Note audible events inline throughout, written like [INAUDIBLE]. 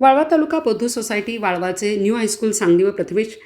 वाळवा तालुका बौद्ध सोसायटी वाळवाचे new high school Sangli व प्रथमेश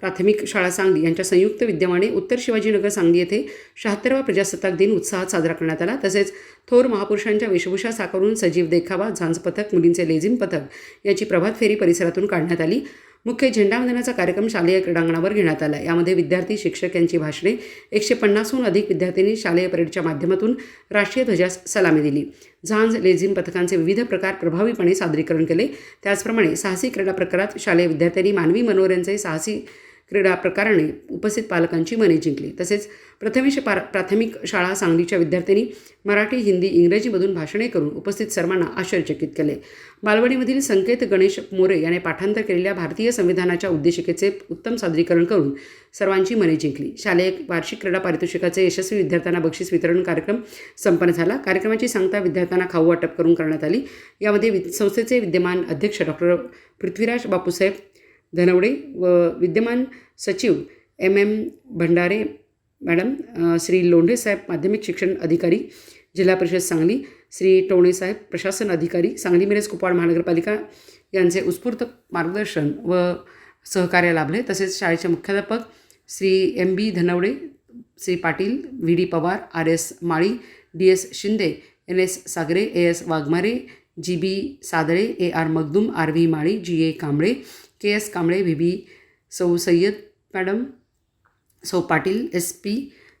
प्राथमिक शाळा सांगली यांच्या संयुक्त विद्यमाने उत्तर शिवाजीनगर सांगली येथे शहात्तरवा प्रजासत्ताक दिन उत्साहात साजरा करण्यात आला. तसेच थोर महापुरुषांच्या वेशभूषा साकारून सजीव देखावा झांज पथक मुलींचे लेझिम पथक याची प्रभात फेरी परिसरातून काढण्यात आली. मुख्य झेंडावंदनाचा कार्यक्रम शालेय क्रीडांगणावर घेण्यात आला. यामध्ये विद्यार्थी शिक्षक यांची भाषणे एकशे पन्नासहून अधिक विद्यार्थ्यांनी शालेय परेडच्या माध्यमातून राष्ट्रीय ध्वजास सलामी दिली. झांज लेझिम पथकांचे विविध प्रकार प्रभावीपणे सादरीकरण केले. त्याचप्रमाणे साहसी क्रीडा प्रकारात शालेय विद्यार्थ्यांनी मानवी मनोरंजनचे साहसी क्रीडा प्रकाराने उपस्थित पालकांची मने जिंकली. तसेच प्रथमेश पार प्राथमिक शाळा सांगलीच्या विद्यार्थ्यांनी मराठी हिंदी इंग्रजीमधून भाषणे करून उपस्थित सर्वांना आश्चर्यचकित केले. बालवडीमधील संकेत गणेश मोरे याने पाठांतर केलेल्या भारतीय संविधानाच्या उद्देशिकेचे उत्तम सादरीकरण करून सर्वांची मने जिंकली. शालेय वार्षिक क्रीडा पारितोषिकाचे यशस्वी विद्यार्थ्यांना बक्षीस वितरण कार्यक्रम संपन्न झाला. कार्यक्रमाची सांगता विद्यार्थ्यांना खाऊ वाटप करून करण्यात आली. यामध्ये वि संस्थेचे विद्यमान अध्यक्ष डॉक्टर पृथ्वीराज बापूसाहेब धनवडे व विद्यमान सचिव M M Bhandare madam Shri लोंढेसाहेब माध्यमिक शिक्षण अधिकारी जिल्हा परिषद सांगली श्री टोणेसाहेब प्रशासन अधिकारी सांगली मिरज कुपवाड महानगरपालिका यांचे उत्स्फूर्त मार्गदर्शन व सहकार्य लाभले. तसेच शाळेचे मुख्याध्यापक Shri M B Dhanawade Shri Patil V D Pawar R S Mali D S Shinde N S Sagare A S Waghmare G B Sadale A R Magdum R V Mali G A Kamble K S Kamble V B सौ Sayyad madam सौ Patil S P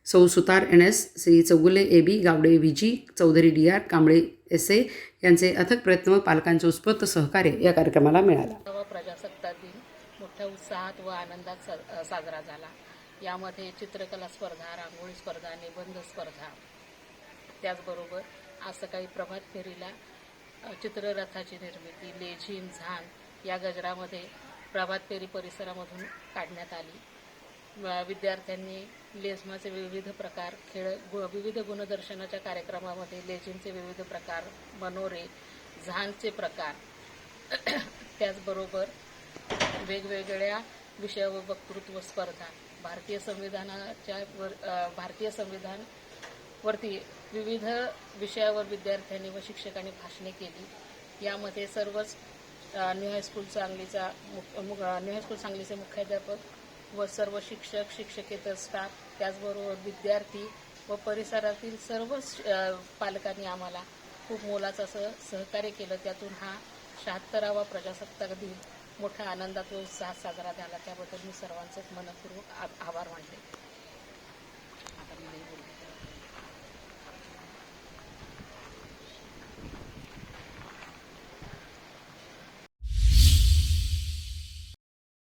सौ Sutar N S Shri Chougule A B Gawade V G Chaudhari D R Kamble S A यांचे अथक प्रयत्न व पालकांचे उत्स्फूर्त सहकार्य या कार्यक्रमाला मिळाला. प्रजासत्ताक दिन मोठ्या उत्साहात व आनंदात सा साजरा झाला. यामध्ये चित्रकला स्पर्धा रांगोळी स्पर्धा निबंध स्पर्धा. त्याचबरोबर आज सकाळी प्रभात फेरीला चित्ररथाची निर्मिती लेझिम झान या गजरामध्ये प्रभात फेरी परिसरामधून काढण्यात आली. विद्यार्थ्यांनी लेझमाचे विविध प्रकार खेळ गु विविध गुणदर्शनाच्या कार्यक्रमामध्ये लेझिमचे विविध प्रकार मनोरे झानचे प्रकार. [CLEARS THROAT] त्याचबरोबर वेगवेगळ्या विषयावर वक्तृत्व स्पर्धा. भारतीय संविधानाच्या वर भारतीय संविधान वरती विविध विषयावर विद्यार्थ्यांनी व शिक्षकांनी भाषणे केली. यामध्ये सर्वच न्यू हायस्कूल सांगलीचा मुख न्यू हायस्कूल सांगलीचे मुख्याध्यापक व सर्व शिक्षक शिक्षकेतर स्टाफ त्याचबरोबर विद्यार्थी व परिसरातील सर्वच पालकांनी आम्हाला खूप मोलाचं असं सहकार्य केलं. त्यातून हा शहात्तरावा प्रजासत्ताक दिन मोठ्या आनंदात व उत्साहात साजरा झाला. त्याबद्दल मी सर्वांचेच मनपूर्वक आभार मानले